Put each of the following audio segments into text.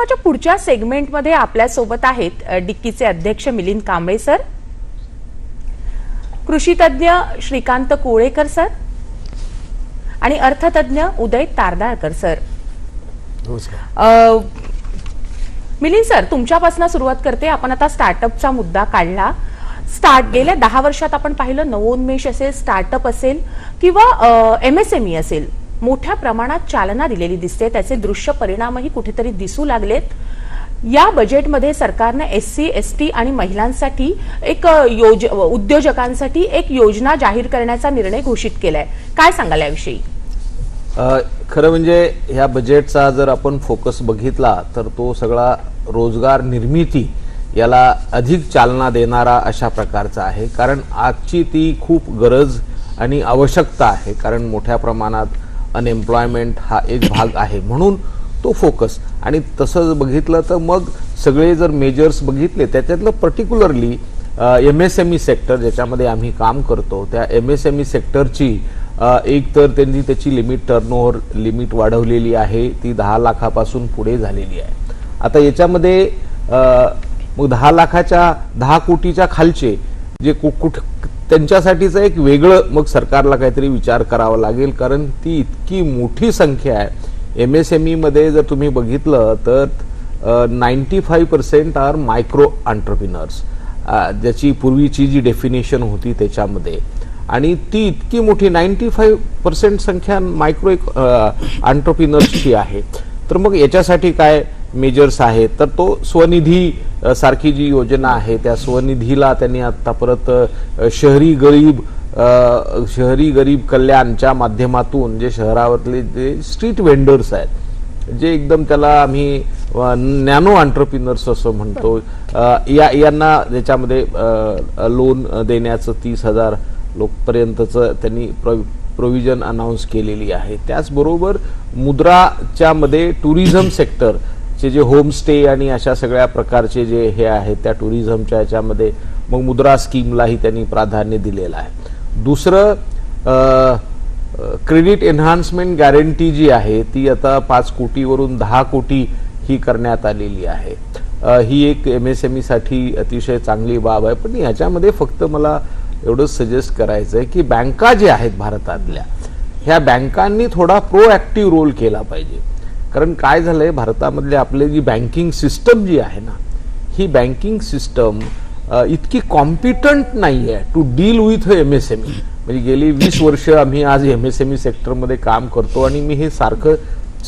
माझ्या पुढच्या सेगमेंटमध्ये आपल्यासोबत आहेत डिक्कीचे अध्यक्ष मिलिंद कांबळे सर कृषी तज्ज्ञ श्रीकांत कोळेकर सर आणि अर्थतज्ज्ञ उदय तारदाळकर सर. मिलिंद सर तुमच्यापासून सुरुवात करते. आपण आता स्टार्टअपचा मुद्दा काढला. स्टार्ट गेल्या दहा वर्षात आपण पाहिलं नवोन्मेष असेल स्टार्टअप असेल किंवा एमएसएमई असेल. मोठ्या प्रमाणात चालना दिलेली दिसते. त्याचे दृश्य परिणामही कुठेतरी दिसू लागलेत. या बजेटमध्ये सरकारने एस सी एस टी आणि महिलांसाठी एक योज उद्योजकांसाठी एक योजना जाहीर करण्याचा निर्णय घोषित केलाय. काय सांगाल याविषयी? खरं म्हणजे ह्या बजेटचा जर आपण फोकस बघितला तर तो सगळा रोजगार निर्मिती याला अधिक चालना देणारा अशा प्रकारचा आहे. कारण आजची ती खूप गरज आणि आवश्यकता आहे. कारण मोठ्या प्रमाणात अनएम्प्लॉयमेंट हा एक भाग आहे. म्हणून तो फोकस आणि तसं बघितलं तर मग सगळे जर मेजर्स बघितले त्याच्यातलं particularly M S M E sector ज्याच्यामध्ये आम्ही काम करतो त्या एम एस एम ई सेक्टरची एक तर त्यांनी त्याची लिमिट टर्नओव्हर लिमिट वाढवलेली आहे. ती दहा लाखापासून पुढे झालेली आहे. आता याच्यामध्ये मग दहा लाखाच्या दहा कोटीच्या खालचे जे कुठ त्यांच्यासाठीचं एक वेगळं मग सरकारला काहीतरी विचार करावा लागेल कारण ती इतकी मोठी संख्या आहे. एम एस एम ईमध्ये जर तुम्ही बघितलं तर ninety five percent are micro entrepreneurs ज्याची पूर्वीची जी डेफिनेशन होती त्याच्यामध्ये. आणि ती इतकी मोठी नाईन्टी फाईव्ह पर्सेंट संख्या मायक्रो आंटरप्रिनर्सची आहे. तर मग याच्यासाठी काय मेजर्स आहेत? तर तो स्वनिधी सारखी जी योजना आहे त्या स्वनिधीला त्यांनी आता परत शहरी गरीब शहरी गरीब कल्याणच्या माध्यमातून जे शहरावरले जे स्ट्रीट वेंडर्स आहेत जे एकदम त्याला आम्ही नॅनो अंटरप्रिनर्स असं म्हणतो. या यांना ज्याच्यामध्ये लोन देण्याचं तीस हजार लोकपर्यंतचं त्यांनी प्र प्रोव्हिजन अनाऊन्स केलेली आहे. त्याचबरोबर मुद्राच्यामध्ये टुरिझम सेक्टर चे जे होमस्टे आणि अशा सगळ्या प्रकारचे जे हे आहेत त्या टुरिझमच्या याच्यामध्ये मग मुद्रा स्कीमलाही त्यांनी प्राधान्य दिलेलं आहे. दुसरं क्रेडिट एन्हान्समेंट गॅरंटी जी आहे ती आता पाच कोटीवरून दहा कोटी ही करण्यात आलेली आहे. ही एक एम एस एम ईसाठी अतिशय चांगली बाब आहे पण ह्याच्यामध्ये फक्त मला एवढंच सजेस्ट करायचं आहे की बँका ज्या आहेत भारतातल्या ह्या बँकांनी थोडा प्रोॲक्टिव्ह रोल केला पाहिजे. कारण काय झालं आहे भारतामधले आपली जी बँकिंग सिस्टम जी आहे ना ही बँकिंग सिस्टम इतकी कॉम्पिटंट नाही आहे to deal with M S M E म्हणजे गेली वीस वर्ष आम्ही आज एम एस एम ई सेक्टरमध्ये काम करतो आणि मी हे सारखं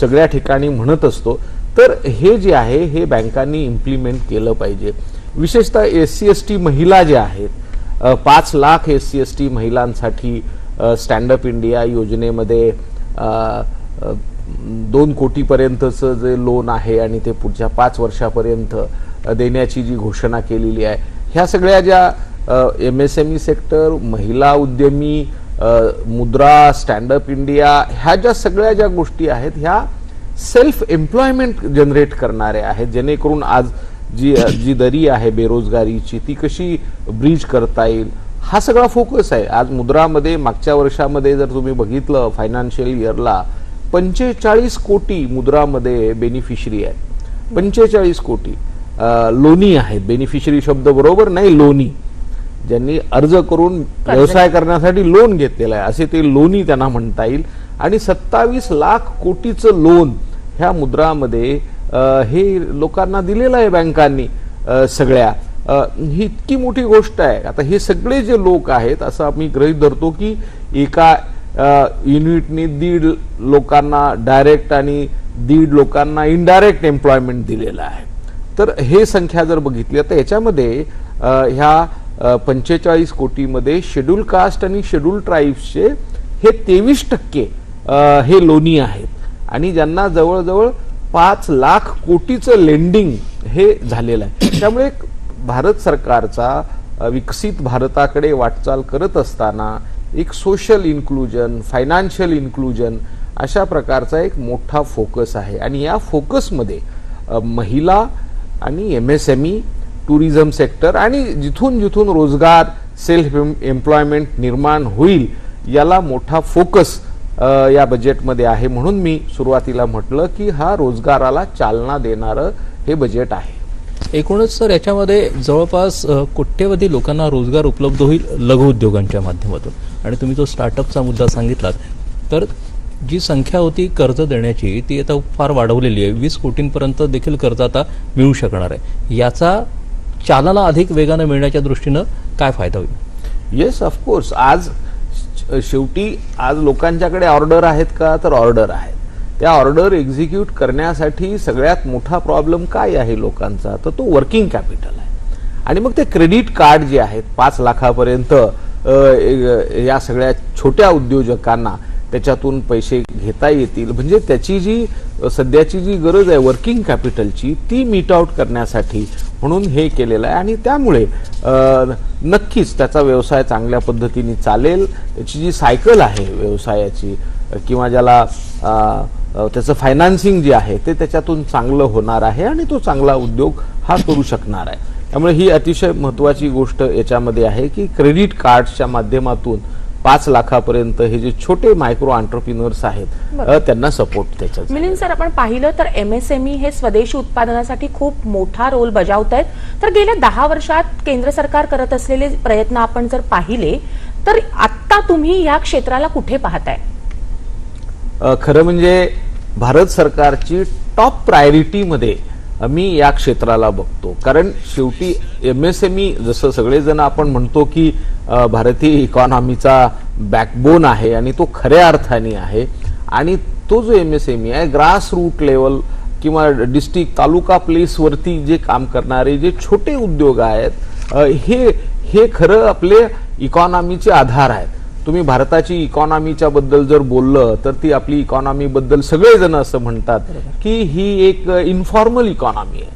सगळ्या ठिकाणी म्हणत असतो. तर हे जे आहे हे बँकांनी इम्प्लिमेंट केलं पाहिजे. विशेषतः एस सी एस टी महिला ज्या आहेत पाच lakh S C S T महिलांसाठी स्टँडअप इंडिया योजनेमध्ये दोन कोटीपर्यंतचं जे लोन आहे आणि ते पुढच्या पाच वर्षापर्यंत देण्याची जी घोषणा केलेली आहे ह्या सगळ्या ज्या M S M E sector महिला उद्यमी मुद्रा स्टँडअप इंडिया ह्या ज्या सगळ्या ज्या गोष्टी आहेत ह्या सेल्फ एम्प्लॉयमेंट जनरेट करणाऱ्या आहेत जेणेकरून आज जी जी दरी आहे बेरोजगारीची ती कशी ब्रीज करता येईल हा सगळा फोकस आहे. आज मुद्रामध्ये मागच्या वर्षामध्ये जर तुम्ही बघितलं फायनान्शियल इयरला पंचेचाळीस कोटी मुद्रामध्ये बेनिफिशरी आहेत. पंचेचाळीस कोटी. लोणी आहेत. बेनिफिशरी शब्द बरोबर नाही लोणी. ज्यांनी अर्ज करून व्यवसाय करण्यासाठी लोन घेतलेलं आहे. असे ते लोनी त्यांना म्हणता येईल. आणि सत्तावीस लाख कोटीचं लोन ह्या मुद्रामध्ये हे लोकांना दिलेलं आहे बँकांनी सगळ्या. ही इतकी मोठी गोष्ट आहे. आता हे सगळे जे लोक आहेत असं आम्ही गृहीत धरतो की एका युनिटने दीड लोकांना डायरेक्ट आणि दीड लोकांना इनडायरेक्ट एम्प्लॉयमेंट दिलेलं आहे. तर हे संख्या जर बघितली तर याच्यामध्ये ह्या पंचेचाळीस कोटीमध्ये शेड्यूल कास्ट आणि शेड्यूल ट्राईब्सचे हे तेवीस टक्के हे लोणी आहेत. आणि ज्यांना जवळजवळ पाच लाख कोटीचं लेंडिंग हे झालेलं आहे. त्यामुळे भारत सरकारचा विकसित भारताकडे वाटचाल करत असताना एक सोशल इन्क्लुजन फायनान्शियल इन्क्लुजन अशा प्रकारचा एक मोठा फोकस आहे. आणि या फोकसमध्ये महिला आणि M S M E tourism sector आणि जिथून जिथून रोजगार सेल्फ एम्प्लॉयमेंट निर्माण होईल याला मोठा फोकस या बजेटमध्ये आहे. म्हणून मी सुरुवातीला म्हटलं की हा रोजगाराला चालना देणारं हे बजेट आहे. एकूणच सर याच्यामध्ये जवळपास कोट्यवधी लोकांना रोजगार उपलब्ध होईल लघुउद्योगांच्या माध्यमातून. आणि तुम्ही जो स्टार्टअपचा मुद्दा सांगितलात तर जी संख्या होती कर्ज देण्याची ती आता फार वाढवलेली आहे. वीस कोटींपर्यंत देखील कर्ज आता मिळू शकणार आहे. याचा चालना अधिक वेगानं मिळण्याच्या दृष्टीनं काय फायदा होईल? येस ऑफकोर्स आज श- शेवटी आज लोकांच्याकडे ऑर्डर आहेत का? तर ऑर्डर आहेत. या ऑर्डर एक्झिक्यूट करण्यासाठी सगळ्यात मोठा प्रॉब्लेम काय आहे लोकांचा? तर तो वर्किंग कॅपिटल आहे. आणि मग ते क्रेडिट कार्ड जे आहेत पाच लाखापर्यंत या सगळ्या छोट्या उद्योजकांना त्याच्यातून पैसे घेता येतील. म्हणजे त्याची जी सध्याची जी गरज आहे वर्किंग कॅपिटलची ती मीट आउट करण्यासाठी म्हणून हे केलेलं आहे. आणि त्यामुळे नक्कीच त्याचा व्यवसाय चांगल्या पद्धतीने चालेल. त्याची जी सायकल आहे व्यवसायाची किंवा ज्याला त्याचं फायनान्सिंग जे आहे ते त्याच्यातून चांगलं होणार आहे आणि तो चांगला उद्योग हा करू शकणार आहे. त्यामुळे ही अतिशय महत्वाची गोष्ट याच्यामध्ये आहे की क्रेडिट कार्डच्या माध्यमातून पाच लाखापर्यंत हे जे छोटे मायक्रो ऑन्टरप्रिनर्स आहेत त्यांना सपोर्ट त्याच्यात मिलिंद सर आपण पाहिलं तर एमएसएमई हे स्वदेशी उत्पादनासाठी खूप मोठा रोल बजावत आहेत तर गेल्या दहा वर्षात केंद्र सरकार करत असलेले प्रयत्न आपण जर पाहिले तर आत्ता तुम्ही या क्षेत्राला कुठे पाहताय? खरं म्हणजे भारत सरकारची टॉप प्रायोरिटीमध्ये मी या क्षेत्राला बघतो. कारण शेवटी एम एस एम ई जसं सगळेजण आपण म्हणतो की भारतीय इकॉनॉमीचा बॅकबोन आहे आणि तो खऱ्या अर्थाने आहे. आणि तो जो एम एस एम ई आहे ग्रास रूट लेवल किंवा डिस्ट्रिक्ट तालुका प्लेसवरती जे काम करणारे जे छोटे उद्योग आहेत हे हे खरं आपले इकॉनॉमीचे आधार आहेत. तुम्ही भारताची इकॉनॉमीच्या बद्दल जर बोललं तर ती आपली इकॉनॉमी बद्दल सगळेजण असं म्हणतात की ही एक इन्फॉर्मल इकॉनॉमी आहे.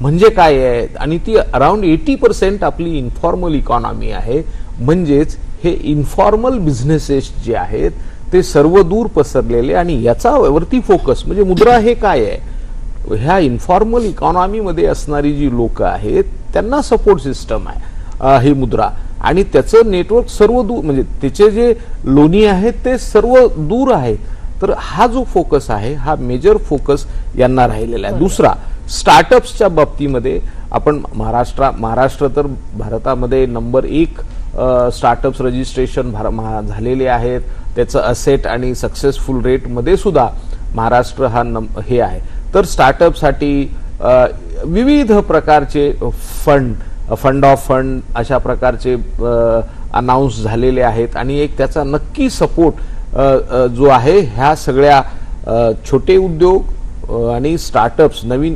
म्हणजे काय आहे? आणि ती अराउंड एटी पर्सेंट आपली इन्फॉर्मल इकॉनॉमी आहे. म्हणजेच हे इन्फॉर्मल बिझनेसेस जे आहेत ते सर्व दूर पसरलेले आणि याचा वरती फोकस म्हणजे मुद्रा हे काय आहे? ह्या इन्फॉर्मल इकॉनॉमीमध्ये असणारी जी लोक आहेत त्यांना सपोर्ट सिस्टम आहे ही मुद्रा. आणि त्याचं नेटवर्क सर्व दूर म्हणजे त्याचे जे लोणी आहेत ते सर्व दूर आहेत तर हा जो फोकस आहे हा मेजर फोकस यांना राहिलेला आहे. दुसरा स्टार्टअप्सच्या बाबतीमध्ये आपण महाराष्ट्र महाराष्ट्र तर भारतामध्ये नंबर एक स्टार्टअप्स रजिस्ट्रेशन भार- झालेले आहेत. त्याचं असेट आणि सक्सेसफुल रेटमध्ये सुद्धा महाराष्ट्र हा नम हे आहे. तर स्टार्टअपसाठी विविध प्रकारचे फंड फंड ऑफ फंड अशा प्रकारचे अनाऊन्स झालेले आहेत. आणि एक त्याचा नक्की सपोर्ट जो आहे ह्या सगळ्या छोटे उद्योग आणि स्टार्टअप्स नवीन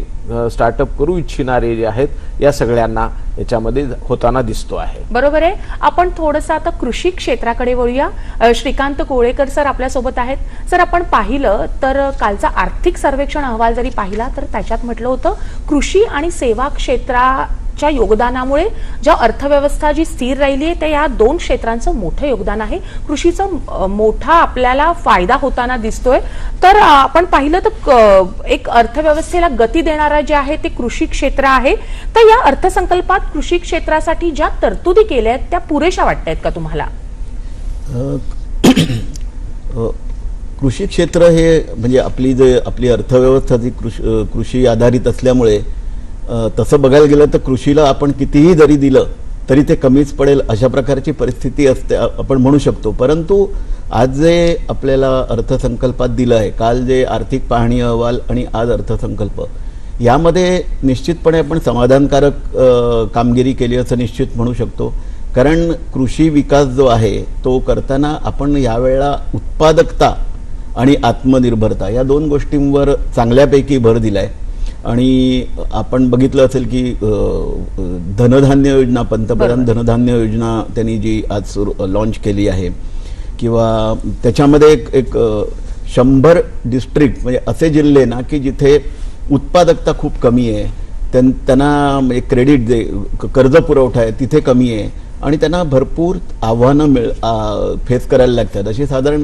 स्टार्टअप करू इच्छिणारे जे आहेत या सगळ्यांना याच्यामध्ये होताना दिसतो आहे. बरोबर आहे. आपण थोडंसं आता कृषी क्षेत्राकडे वळूया. श्रीकांत कोळेकर सर आपल्यासोबत आहेत. सर आपण पाहिलं तर कालचा आर्थिक सर्वेक्षण अहवाल जरी पाहिला तर त्याच्यात म्हटलं होतं कृषी आणि सेवा क्षेत्रा च्या योगदानामुळे ज्या अर्थव्यवस्था जी स्थिर राहिली आहे त्या या दोन क्षेत्रांचं मोठं योगदान आहे. कृषीचं मोठा आपल्याला फायदा होताना दिसतोय. तर आपण पाहिलं तर एक अर्थव्यवस्थेला गती देणारा जे आहे ते कृषी क्षेत्र आहे. तर या अर्थसंकल्पात कृषी क्षेत्रासाठी ज्या तरतुदी केल्या आहेत त्या पुरेशा वाटतायत का तुम्हाला? कृषी क्षेत्र हे म्हणजे आपली जे आपली अर्थव्यवस्था जी कृषी कृषी आधारित असल्यामुळे तसं बघायला गेलं तर कृषीला आपण कितीही जरी दिलं तरी ते कमीच पडेल अशा प्रकारची परिस्थिती असते आपण म्हणू शकतो. परंतु आज जे आपल्याला अर्थसंकल्पात दिलं आहे काल जे आर्थिक पाहणी अहवाल आणि आज अर्थसंकल्प यामध्ये निश्चितपणे आपण समाधानकारक कामगिरी केली असं निश्चित म्हणू शकतो. कारण कृषी विकास जो आहे तो करताना आपण यावेळेला उत्पादकता आणि आत्मनिर्भरता या दोन गोष्टींवर चांगल्यापैकी भर दिला आहे आणि आपण बघितलं असेल की धनधान्य योजना पंतप्रधान धनधान्य योजना त्यांनी जी आज सुरू लॉन्च केली आहे. किंवा त्याच्यामध्ये एक एक शंभर डिस्ट्रिक्ट म्हणजे असे जिल्हे ना की जिथे उत्पादकता खूप कमी आहे. त्यां त्यांना एक क्रेडिट क- कर्ज पुरवठा आहे तिथे कमी आहे. आणि त्यांना भरपूर आव्हानं मिळ फेस करायला लागतात. अशी साधारण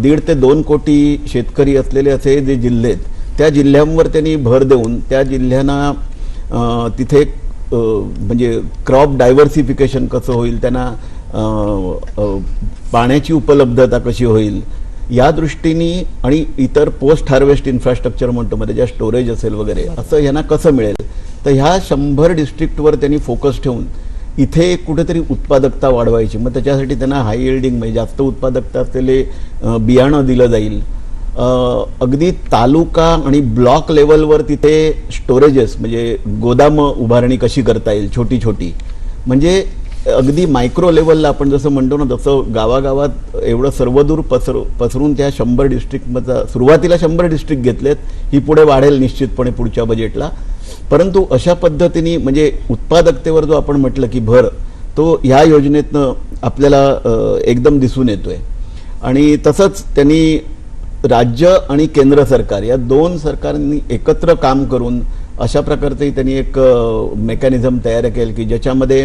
दीड ते दोन कोटी शेतकरी असलेले असे जे जिल्हे आहेत त्या जिल्ह्यांवर त्यांनी भर देऊन त्या जिल्ह्यांना तिथे म्हणजे क्रॉप डायव्हर्सिफिकेशन कसं होईल त्यांना पाण्याची उपलब्धता कशी होईल या दृष्टीने आणि इतर पोस्ट हार्वेस्ट इन्फ्रास्ट्रक्चर म्हणतो म्हणजे ज्या स्टोरेज असेल वगैरे असं यांना कसं मिळेल? तर ह्या शंभर डिस्ट्रिक्टवर त्यांनी फोकस ठेवून इथे कुठेतरी उत्पादकता वाढवायची. मग त्याच्यासाठी त्यांना हाय इल्डिंग म्हणजे जास्त उत्पादकता असलेले बियाणं दिलं जाईल. अगदी तालुका आणि ब्लॉक लेवलवर तिथे स्टोरेजेस म्हणजे गोदाम उभारणी कशी करता येईल छोटी छोटी म्हणजे अगदी मायक्रो लेवलला आपण जसं म्हणतो ना तसं गावागावात एवढं सर्वदूर पसर पसरून त्या शंभर डिस्ट्रिक्टमधचा सुरुवातीला शंभर डिस्ट्रिक्ट घेतलेत ही पुढे वाढेल निश्चितपणे पुढच्या बजेटला. परंतु अशा पद्धतीने म्हणजे उत्पादकतेवर जो आपण म्हटलं की भर तो ह्या योजनेतनं आपल्याला एकदम दिसून येतोय. आणि तसंच त्यांनी राज्य आणि केंद्र सरकार या दोन सरकारांनी एकत्र काम करून अशा प्रकारचंही त्यांनी एक मेकॅनिझम तयार केलं की ज्याच्यामध्ये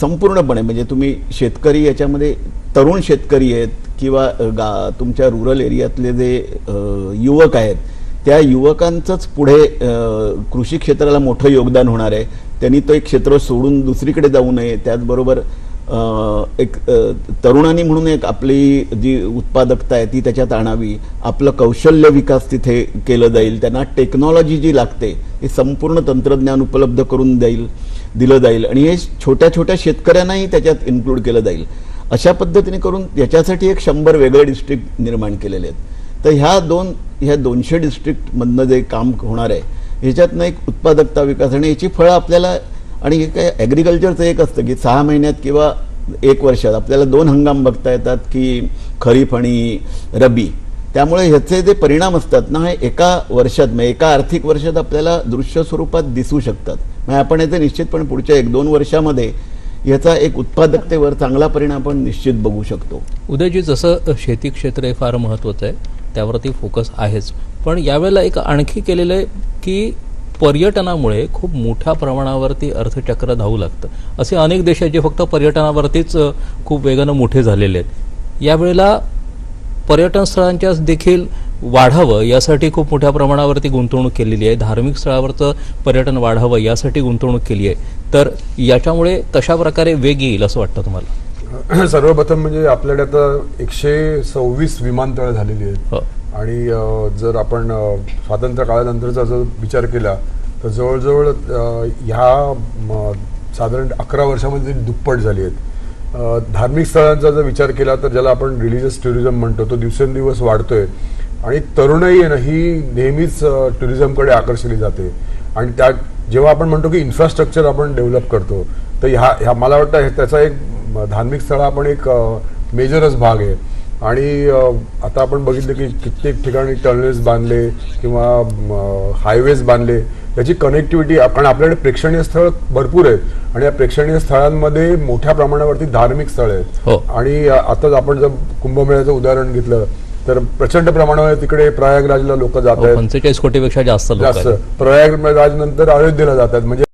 संपूर्णपणे म्हणजे तुम्ही शेतकरी याच्यामध्ये तरुण शेतकरी आहेत किंवा गा तुमच्या रुरल एरियातले जे युवक आहेत त्या युवकांचंच पुढे कृषी क्षेत्राला मोठं योगदान होणार आहे. त्यांनी तो एक क्षेत्र सोडून दुसरीकडे जाऊ नये. त्याचबरोबर एक तरुणांनी म्हणून एक आपली जी उत्पादकता आहे ती त्याच्यात आणावी आपलं कौशल्य विकास तिथे केलं जाईल त्यांना टेक्नॉलॉजी जी लागते हे संपूर्ण तंत्रज्ञान उपलब्ध करून जाईल दिलं जाईल आणि हे छोट्या छोट्या शेतकऱ्यांनाही त्याच्यात इन्क्लूड केलं जाईल. अशा पद्धतीने करून याच्यासाठी एक शंभर वेगळे डिस्ट्रिक्ट निर्माण केलेले आहेत. तर ह्या दोन ह्या दोनशे डिस्ट्रिक्टमधनं जे काम होणार आहे ह्याच्यातनं एक उत्पादकता विकास आणि याची फळं आपल्याला आणि हे काय ॲग्रिकल्चरचं एक असतं की सहा महिन्यात किंवा एक वर्षात आपल्याला दोन हंगाम बघता येतात की खरीप आणि रबी त्यामुळे ह्याचे जे परिणाम असतात ना हे एका वर्षात म्हणजे एका आर्थिक वर्षात आपल्याला दृश्य स्वरूपात दिसू शकतात. म्हणजे आपण याचे निश्चितपणे पुढच्या एक दोन वर्षामध्ये याचा एक उत्पादकतेवर चांगला परिणाम आपण निश्चित बघू शकतो. उदयजी जसं शेती क्षेत्र हे फार महत्त्वाचं आहे त्यावरती फोकस आहेच. पण यावेळेला एक आणखी केलेलं आहे की पर्यटनामुळे खूप मोठ्या प्रमाणावरती अर्थचक्र धावू लागतं. असे अनेक देश आहेत जे फक्त पर्यटनावरतीच खूप वेगानं मोठे झालेले आहेत. यावेळेला पर्यटन स्थळांच्या देखील वाढावं यासाठी खूप मोठ्या प्रमाणावरती गुंतवणूक केलेली आहे. धार्मिक स्थळावरचं पर्यटन वाढावं यासाठी गुंतवणूक केली आहे. तर याच्यामुळे कशा प्रकारे वेग येईल असं वाटतं तुम्हाला? सर्वप्रथम म्हणजे आपल्याकडे आता एकशे सव्वीस विमानतळ झालेली आहेत. हो. आणि जर आपण स्वातंत्र्य काळानंतरचा जर विचार केला तर जवळजवळ ह्या म, साधारण अकरा वर्षामध्ये दुप्पट झाली आहेत. धार्मिक स्थळांचा जर विचार केला तर ज्याला आपण रिलिजियस टुरिझम म्हणतो तो दिवसेंदिवस वाढतोय. आणि तरुणाई आहे ना ही नेहमीच टुरिझमकडे आकर्षली जाते. आणि त्या जेव्हा आपण म्हणतो की इन्फ्रास्ट्रक्चर आपण डेव्हलप करतो तर ह्या ह्या मला वाटतं हे- त्याचा एक धार्मिक स्थळ आपण एक मेजरच भाग आहे. आणि आता आपण बघितलं की कित्येक ठिकाणी टर्नल्स बांधले किंवा हायवेज बांधले याची कनेक्टिव्हिटी कारण आपल्याकडे प्रेक्षणीय स्थळ भरपूर आहेत. आणि या प्रेक्षणीय स्थळांमध्ये मोठ्या प्रमाणावरती धार्मिक स्थळ आहेत. हो. आणि आताच आपण जर कुंभमेळ्याचं उदाहरण घेतलं तर प्रचंड प्रमाणावर तिकडे प्रयागराजला लोक जात आहेत. पंचेचाळीस कोटीपेक्षा जास्त जास्त. प्रयागराज नंतर अयोध्येला जातात म्हणजे